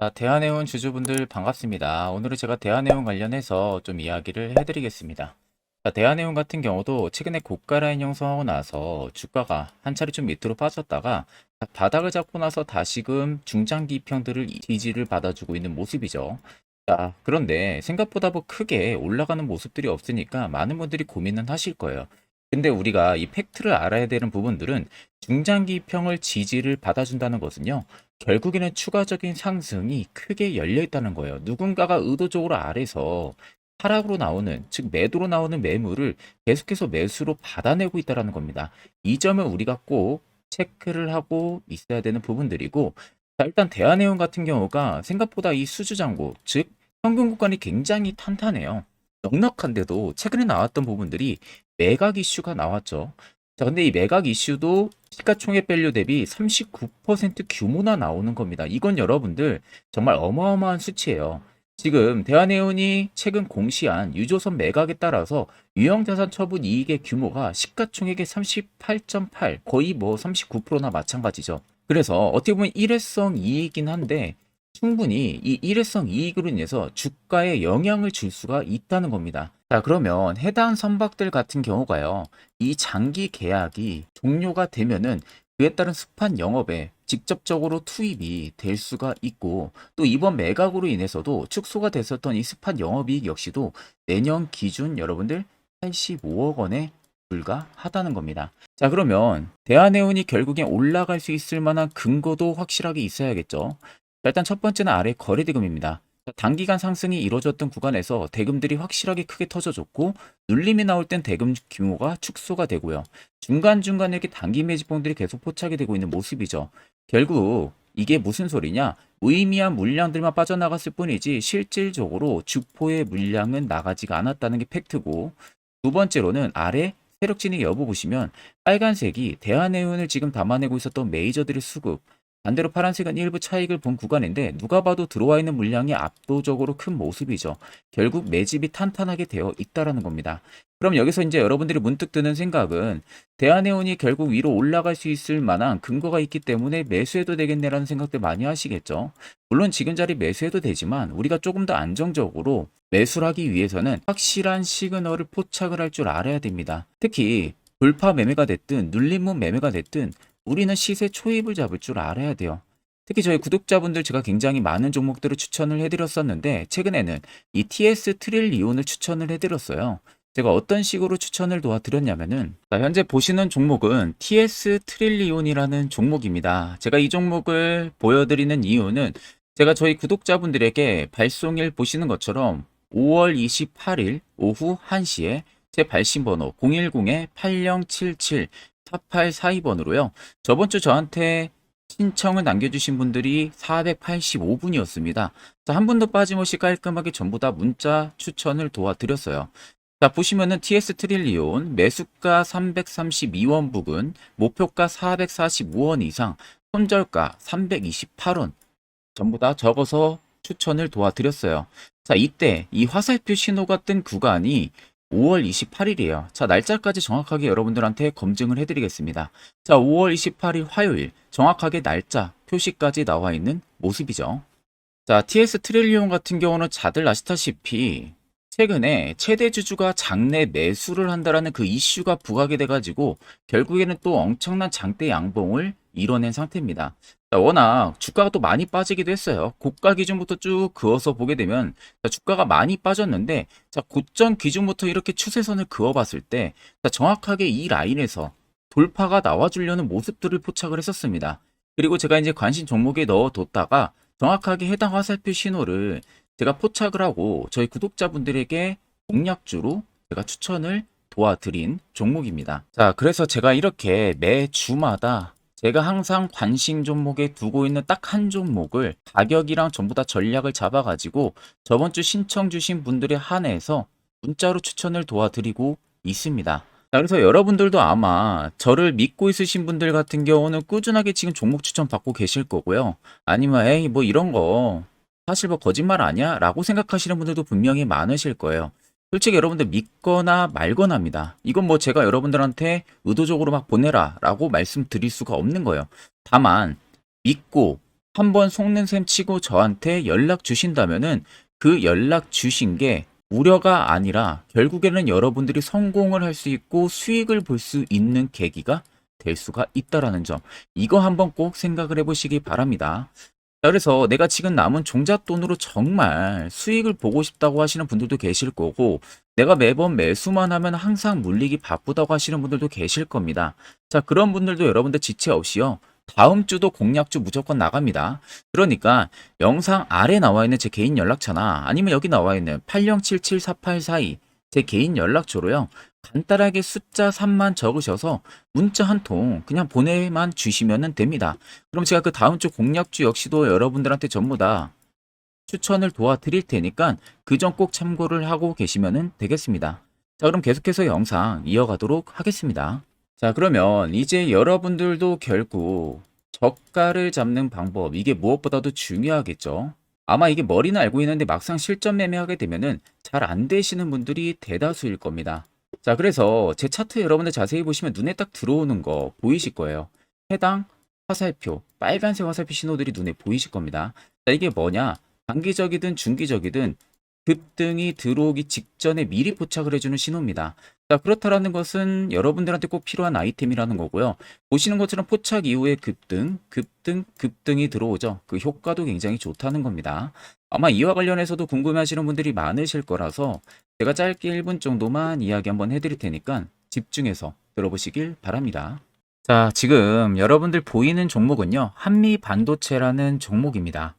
자, 대한해운 주주분들 반갑습니다. 오늘은 제가 대한해운 관련해서 좀 이야기를 해드리겠습니다. 자, 대한해운 같은 경우도 최근에 고가 라인 형성하고 나서 주가가 한 차례 좀 밑으로 빠졌다가 바닥을 잡고 나서 다시금 중장기 입형들을 지지를 받아주고 있는 모습이죠. 자, 그런데 생각보다 뭐 크게 올라가는 모습들이 없으니까 많은 분들이 고민은 하실 거예요. 근데 우리가 이 팩트를 알아야 되는 부분들은 중장기 입형을 지지를 받아준다는 것은요. 결국에는 추가적인 상승이 크게 열려 있다는 거예요. 누군가가 의도적으로 아래서 하락으로 나오는, 즉 매도로 나오는 매물을 계속해서 매수로 받아내고 있다는 겁니다. 이 점을 우리가 꼭 체크를 하고 있어야 되는 부분들이고, 자, 일단 대한해운 같은 경우가 생각보다 이 수주장고, 즉 평균 구간이 굉장히 탄탄해요. 넉넉한데도 최근에 나왔던 부분들이 매각 이슈가 나왔죠. 자, 근데 이 매각 이슈도 시가총액 밸류 대비 39% 규모나 나오는 겁니다. 이건 여러분들 정말 어마어마한 수치예요. 지금 대한해운이 최근 공시한 유조선 매각에 따라서 유형자산 처분 이익의 규모가 시가총액의 38.8 거의 뭐 39%나 마찬가지죠. 그래서 어떻게 보면 일회성 이익이긴 한데 충분히 이 일회성 이익으로 인해서 주가에 영향을 줄 수가 있다는 겁니다. 자, 그러면 해당 선박들 같은 경우가요, 이 장기 계약이 종료가 되면은 그에 따른 수판 영업에 직접적으로 투입이 될 수가 있고 또 이번 매각으로 인해서도 축소가 됐었던 이 스판 영업이익 역시도 내년 기준 여러분들 85억 원에 불과하다는 겁니다. 자, 그러면 대한해운이 결국엔 올라갈 수 있을 만한 근거도 확실하게 있어야겠죠. 자, 일단 첫 번째는 아래 거래대금입니다. 자, 단기간 상승이 이루어졌던 구간에서 대금들이 확실하게 크게 터져줬고 눌림이 나올 땐 대금 규모가 축소가 되고요. 중간중간에 이렇게 단기 매집봉들이 계속 포착이 되고 있는 모습이죠. 결국 이게 무슨 소리냐? 무의미한 물량들만 빠져나갔을 뿐이지 실질적으로 주포의 물량은 나가지가 않았다는 게 팩트고 두 번째로는 아래 세력 진입 여부 보시면 빨간색이 대한해운을 지금 담아내고 있었던 메이저들의 수급 반대로 파란색은 일부 차익을 본 구간인데 누가 봐도 들어와 있는 물량이 압도적으로 큰 모습이죠. 결국 매집이 탄탄하게 되어 있다라는 겁니다. 그럼 여기서 이제 여러분들이 문득 드는 생각은 대한해운이 결국 위로 올라갈 수 있을 만한 근거가 있기 때문에 매수해도 되겠네라는 생각들 많이 하시겠죠. 물론 지금 자리 매수해도 되지만 우리가 조금 더 안정적으로 매수를 하기 위해서는 확실한 시그널을 포착을 할 줄 알아야 됩니다. 특히 돌파 매매가 됐든 눌림목 매매가 됐든 우리는 시세 초입을 잡을 줄 알아야 돼요. 특히 저희 구독자분들 제가 굉장히 많은 종목들을 추천을 해드렸었는데 최근에는 이 TS 트릴리온을 추천을 해드렸어요. 제가 어떤 식으로 추천을 도와드렸냐면은 자, 현재 보시는 종목은 TS 트릴리온이라는 종목입니다. 제가 이 종목을 보여드리는 이유는 제가 저희 구독자분들에게 발송일 보시는 것처럼 5월 28일 오후 1시에 제 발신번호 010-8077 4842번으로요. 저번 주 저한테 신청을 남겨주신 분들이 485분이었습니다. 자, 한 분도 빠짐없이 깔끔하게 전부 다 문자 추천을 도와드렸어요. 자, 보시면은 TS 트릴리온 매수가 332원 부근, 목표가 445원 이상, 손절가 328원. 전부 다 적어서 추천을 도와드렸어요. 자, 이때 이 화살표 신호가 뜬 구간이 5월 28일이에요. 자, 날짜까지 정확하게 여러분들한테 검증을 해드리겠습니다. 자, 5월 28일 화요일 정확하게 날짜 표시까지 나와 있는 모습이죠. 자, TS 트릴리온 같은 경우는 다들 아시다시피 최근에 최대 주주가 장내 매수를 한다라는 그 이슈가 부각이 돼가지고 결국에는 또 엄청난 장대 양봉을 이뤄낸 상태입니다. 자, 워낙 주가가 또 많이 빠지기도 했어요. 고가 기준부터 쭉 그어서 보게 되면 자, 주가가 많이 빠졌는데 자, 고점 기준부터 이렇게 추세선을 그어봤을 때 자, 정확하게 이 라인에서 돌파가 나와주려는 모습들을 포착을 했었습니다. 그리고 제가 이제 관심 종목에 넣어뒀다가 정확하게 해당 화살표 신호를 제가 포착을 하고 저희 구독자분들에게 공략주로 제가 추천을 도와드린 종목입니다. 자, 그래서 제가 이렇게 매 주마다 제가 항상 관심 종목에 두고 있는 딱 한 종목을 가격이랑 전부 다 전략을 잡아가지고 저번 주 신청 주신 분들에 한해서 문자로 추천을 도와드리고 있습니다. 자, 그래서 여러분들도 아마 저를 믿고 있으신 분들 같은 경우는 꾸준하게 지금 종목 추천 받고 계실 거고요. 아니면 에이 뭐 이런 거 사실 뭐 거짓말 아니야? 라고 생각하시는 분들도 분명히 많으실 거예요. 솔직히 여러분들 믿거나 말거나입니다. 이건 뭐 제가 여러분들한테 의도적으로 막 보내라 라고 말씀드릴 수가 없는 거예요. 다만 믿고 한번 속는 셈 치고 저한테 연락 주신다면은 그 연락 주신 게 우려가 아니라 결국에는 여러분들이 성공을 할 수 있고 수익을 볼 수 있는 계기가 될 수가 있다라는 점. 이거 한번 꼭 생각을 해보시기 바랍니다. 자, 그래서 내가 지금 남은 종잣돈으로 정말 수익을 보고 싶다고 하시는 분들도 계실 거고, 내가 매번 매수만 하면 항상 물리기 바쁘다고 하시는 분들도 계실 겁니다. 자, 그런 분들도 여러분들 지체 없이요. 다음 주도 공략주 무조건 나갑니다. 그러니까 영상 아래 나와 있는 제 개인 연락처나 아니면 여기 나와 있는 80774842 제 개인 연락처로요. 간단하게 숫자 3만 적으셔서 문자 한 통 그냥 보내만 주시면 됩니다. 그럼 제가 그 다음 주 공략주 역시도 여러분들한테 전부 다 추천을 도와드릴 테니까 그 점 꼭 참고를 하고 계시면 되겠습니다. 자, 그럼 계속해서 영상 이어가도록 하겠습니다. 자, 그러면 이제 여러분들도 결국 저가를 잡는 방법, 이게 무엇보다도 중요하겠죠. 아마 이게 머리는 알고 있는데 막상 실전 매매하게 되면은 잘 안 되시는 분들이 대다수일 겁니다. 자, 그래서 제 차트 여러분들 자세히 보시면 눈에 딱 들어오는 거 보이실 거예요. 해당 화살표, 빨간색 화살표 신호들이 눈에 보이실 겁니다. 자, 이게 뭐냐? 단기적이든 중기적이든 급등이 들어오기 직전에 미리 포착을 해주는 신호입니다. 자, 그렇다라는 것은 여러분들한테 꼭 필요한 아이템이라는 거고요. 보시는 것처럼 포착 이후에 급등, 급등, 급등이 들어오죠. 그 효과도 굉장히 좋다는 겁니다. 아마 이와 관련해서도 궁금해하시는 분들이 많으실 거라서 제가 짧게 1분 정도만 이야기 한번 해드릴 테니까 집중해서 들어보시길 바랍니다. 자, 지금 여러분들 보이는 종목은요, 한미 반도체라는 종목입니다.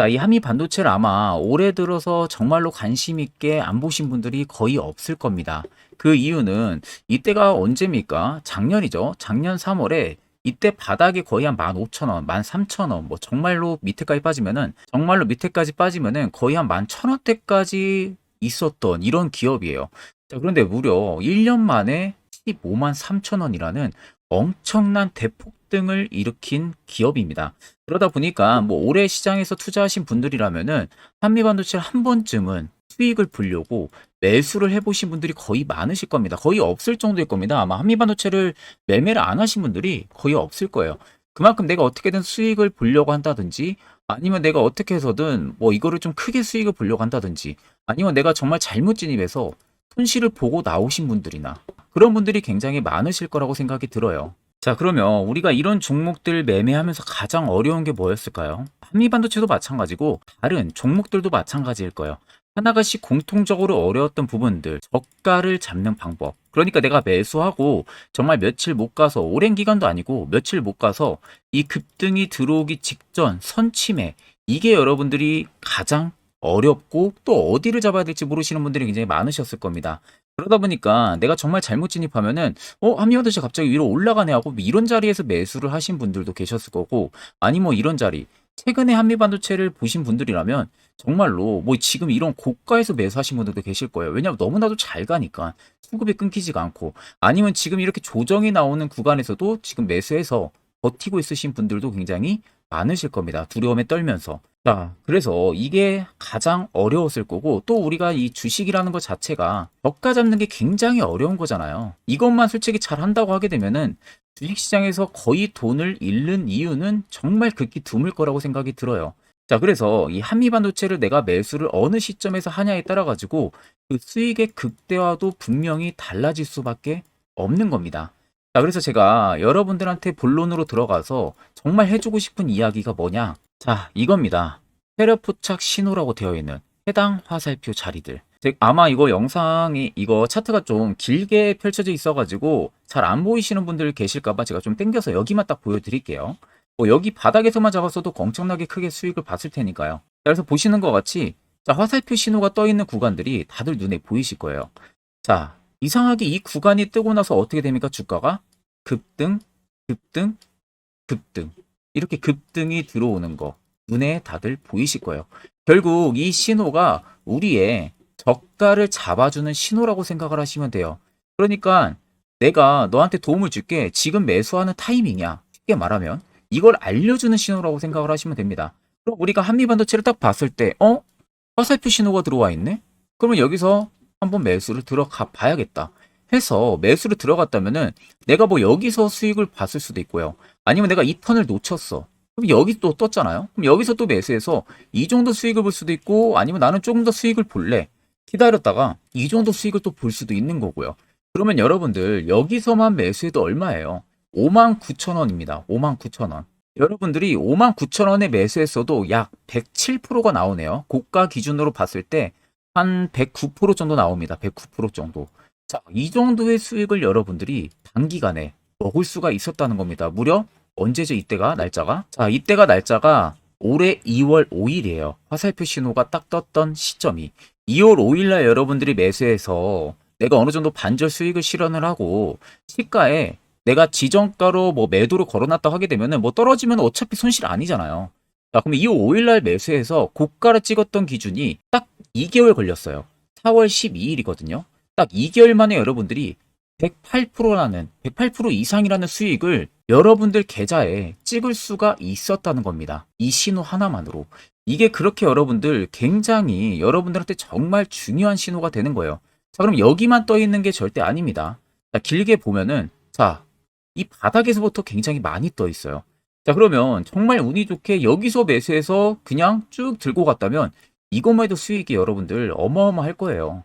자, 이 한미 반도체를 아마 올해 들어서 정말로 관심 있게 안 보신 분들이 거의 없을 겁니다. 그 이유는 이때가 언제입니까? 작년이죠. 작년 3월에 이때 바닥이 거의 한 15,000원, 13,000원, 뭐 정말로 밑에까지 빠지면은 정말로 밑에까지 빠지면은 거의 한 11,000원대까지 있었던 이런 기업이에요. 자, 그런데 무려 1년 만에 15만 3천 원이라는 엄청난 대폭등을 일으킨 기업입니다. 그러다 보니까 뭐 올해 시장에서 투자하신 분들이라면은 한미반도체를 한 번쯤은 수익을 보려고 매수를 해보신 분들이 거의 많으실 겁니다. 거의 없을 정도일 겁니다. 아마 한미반도체를 매매를 안 하신 분들이 거의 없을 거예요. 그만큼 내가 어떻게든 수익을 보려고 한다든지 아니면 내가 어떻게 해서든 뭐 이거를 좀 크게 수익을 보려고 한다든지 아니면 내가 정말 잘못 진입해서 손실을 보고 나오신 분들이나 그런 분들이 굉장히 많으실 거라고 생각이 들어요. 자, 그러면 우리가 이런 종목들 매매하면서 가장 어려운 게 뭐였을까요? 한미반도체도 마찬가지고 다른 종목들도 마찬가지일 거예요. 하나가씩 공통적으로 어려웠던 부분들, 저가를 잡는 방법. 그러니까 내가 매수하고 정말 며칠 못 가서 오랜 기간도 아니고 며칠 못 가서 이 급등이 들어오기 직전 선침해 이게 여러분들이 가장 어렵고 또 어디를 잡아야 될지 모르시는 분들이 굉장히 많으셨을 겁니다. 그러다 보니까 내가 정말 잘못 진입하면은 어 한미반도체 갑자기 위로 올라가네 하고 뭐 이런 자리에서 매수를 하신 분들도 계셨을 거고 아니 뭐 이런 자리 최근에 한미반도체를 보신 분들이라면 정말로 뭐 지금 이런 고가에서 매수하신 분들도 계실 거예요. 왜냐하면 너무나도 잘 가니까 수급이 끊기지가 않고 아니면 지금 이렇게 조정이 나오는 구간에서도 지금 매수해서 버티고 있으신 분들도 굉장히 많으실 겁니다. 두려움에 떨면서. 자, 그래서 이게 가장 어려웠을 거고 또 우리가 이 주식이라는 것 자체가 저가 잡는 게 굉장히 어려운 거잖아요. 이것만 솔직히 잘 한다고 하게 되면은 주식시장에서 거의 돈을 잃는 이유는 정말 극히 드물 거라고 생각이 들어요. 자, 그래서 이 한미반도체를 내가 매수를 어느 시점에서 하냐에 따라 가지고 그 수익의 극대화도 분명히 달라질 수밖에 없는 겁니다. 자, 그래서 제가 여러분들한테 본론으로 들어가서 정말 해주고 싶은 이야기가 뭐냐? 자, 이겁니다. 세력 포착 신호라고 되어 있는 해당 화살표 자리들. 즉, 아마 이거 영상이 이거 차트가 좀 길게 펼쳐져 있어가지고 잘 안 보이시는 분들 계실까봐 제가 좀 땡겨서 여기만 딱 보여드릴게요. 뭐 여기 바닥에서만 잡았어도 엄청나게 크게 수익을 봤을 테니까요. 자, 그래서 보시는 것 같이 자, 화살표 신호가 떠 있는 구간들이 다들 눈에 보이실 거예요. 자, 이상하게 이 구간이 뜨고 나서 어떻게 됩니까? 주가가 급등, 급등, 급등. 이렇게 급등이 들어오는 거 눈에 다들 보이실 거예요. 결국 이 신호가 우리의 저가를 잡아주는 신호라고 생각을 하시면 돼요. 그러니까 내가 너한테 도움을 줄게. 지금 매수하는 타이밍이야. 쉽게 말하면 이걸 알려주는 신호라고 생각을 하시면 됩니다. 그럼 우리가 한미반도체를 딱 봤을 때, 어? 화살표 신호가 들어와 있네? 그러면 여기서 한번 매수를 들어가 봐야겠다. 해서 매수를 들어갔다면은 내가 뭐 여기서 수익을 봤을 수도 있고요. 아니면 내가 이 턴을 놓쳤어. 그럼 여기 또 떴잖아요. 그럼 여기서 또 매수해서 이 정도 수익을 볼 수도 있고 아니면 나는 조금 더 수익을 볼래. 기다렸다가 이 정도 수익을 또 볼 수도 있는 거고요. 그러면 여러분들 여기서만 매수해도 얼마예요? 59,000원입니다. 59,000원. 여러분들이 59,000원에 매수했어도 약 107%가 나오네요. 고가 기준으로 봤을 때 한 109% 정도 나옵니다. 109% 정도. 자, 이 정도의 수익을 여러분들이 단기간에 먹을 수가 있었다는 겁니다. 무려 언제죠? 이때가 날짜가? 자, 이때가 날짜가 올해 2월 5일이에요. 화살표 신호가 딱 떴던 시점이 2월 5일날 여러분들이 매수해서 내가 어느 정도 반절 수익을 실현을 하고 시가에 내가 지정가로 뭐 매도를 걸어놨다 하게 되면은 뭐 떨어지면 어차피 손실 아니잖아요. 자, 그럼 2월 5일날 매수해서 고가를 찍었던 기준이 딱 2개월 걸렸어요. 4월 12일이거든요. 딱 2개월 만에 여러분들이 108%라는 108% 이상이라는 수익을 여러분들 계좌에 찍을 수가 있었다는 겁니다. 이 신호 하나만으로. 이게 그렇게 여러분들 굉장히 여러분들한테 정말 중요한 신호가 되는 거예요. 자, 그럼 여기만 떠 있는 게 절대 아닙니다. 자, 길게 보면은 자, 이 바닥에서부터 굉장히 많이 떠 있어요. 자, 그러면 정말 운이 좋게 여기서 매수해서 그냥 쭉 들고 갔다면 이것만 해도 수익이 여러분들 어마어마할 거예요.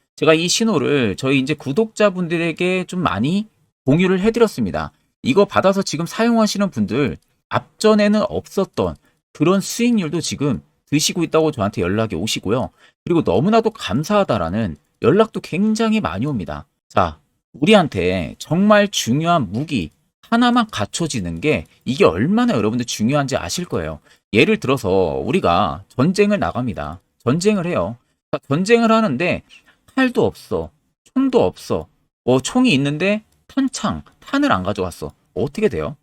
제가 이 신호를 저희 이제 구독자분들에게 좀 많이 공유를 해드렸습니다. 이거 받아서 지금 사용하시는 분들 앞전에는 없었던 그런 수익률도 지금 드시고 있다고 저한테 연락이 오시고요. 그리고 너무나도 감사하다라는 연락도 굉장히 많이 옵니다. 자, 우리한테 정말 중요한 무기 하나만 갖춰지는 게 이게 얼마나 여러분들 중요한지 아실 거예요. 예를 들어서 우리가 전쟁을 나갑니다. 전쟁을 해요. 자, 전쟁을 하는데 칼도 없어. 총도 없어. 뭐 총이 있는데 탄창, 탄을 안 가져왔어. 어떻게 돼요?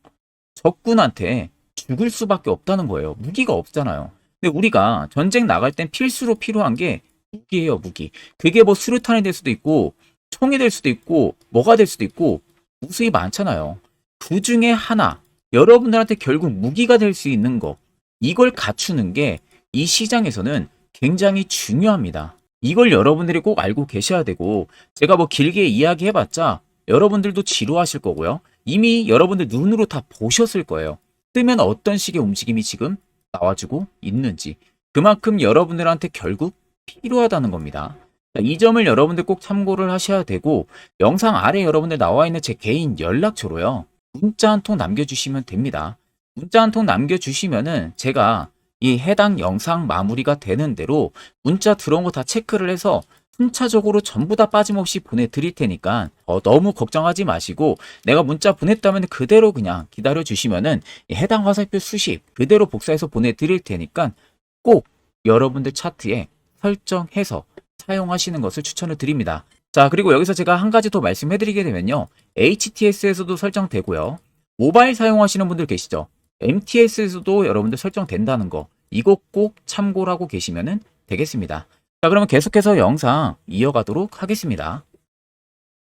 적군한테 죽을 수밖에 없다는 거예요. 무기가 없잖아요. 근데 우리가 전쟁 나갈 땐 필수로 필요한 게 무기예요, 무기. 그게 뭐 수류탄이 될 수도 있고, 총이 될 수도 있고, 뭐가 될 수도 있고, 무수히 많잖아요. 그 중에 하나, 여러분들한테 결국 무기가 될 수 있는 거, 이걸 갖추는 게 이 시장에서는 굉장히 중요합니다. 이걸 여러분들이 꼭 알고 계셔야 되고, 제가 뭐 길게 이야기해봤자 여러분들도 지루하실 거고요. 이미 여러분들 눈으로 다 보셨을 거예요. 뜨면 어떤 식의 움직임이 지금 나와주고 있는지. 그만큼 여러분들한테 결국 필요하다는 겁니다. 자, 이 점을 여러분들 꼭 참고를 하셔야 되고, 영상 아래 여러분들 나와 있는 제 개인 연락처로요. 문자 한 통 남겨주시면 됩니다. 문자 한 통 남겨주시면은 제가 이 해당 영상 마무리가 되는 대로 문자 들어온 거 다 체크를 해서 순차적으로 전부 다 빠짐없이 보내드릴 테니까 어, 너무 걱정하지 마시고 내가 문자 보냈다면 그대로 그냥 기다려 주시면은 이 해당 화살표 수십 그대로 복사해서 보내드릴 테니까 꼭 여러분들 차트에 설정해서 사용하시는 것을 추천을 드립니다. 자 그리고 여기서 제가 한 가지 더 말씀해드리게 되면요. HTS에서도 설정되고요. 모바일 사용하시는 분들 계시죠 MTS에서도 여러분들 설정된다는 거 이거 꼭 참고를 하고 계시면 되겠습니다. 자 그러면 계속해서 영상 이어가도록 하겠습니다.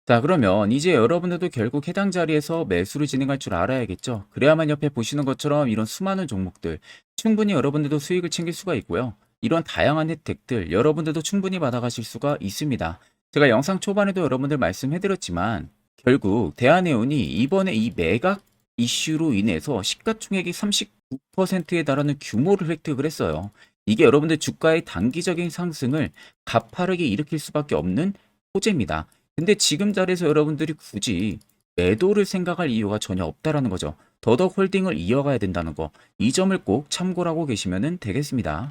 자 그러면 이제 여러분들도 결국 해당 자리에서 매수를 진행할 줄 알아야겠죠. 그래야만 옆에 보시는 것처럼 이런 수많은 종목들 충분히 여러분들도 수익을 챙길 수가 있고요. 이런 다양한 혜택들 여러분들도 충분히 받아가실 수가 있습니다. 제가 영상 초반에도 여러분들 말씀해드렸지만 결국 대한해운이 이번에 이 매각 이슈로 인해서 시가총액이 39%에 달하는 규모를 획득을 했어요. 이게 여러분들 주가의 단기적인 상승을 가파르게 일으킬 수밖에 없는 호재입니다. 근데 지금 자리에서 여러분들이 굳이 매도를 생각할 이유가 전혀 없다라는 거죠. 더덕 홀딩을 이어가야 된다는 거, 이 점을 꼭 참고를 하고 계시면 되겠습니다.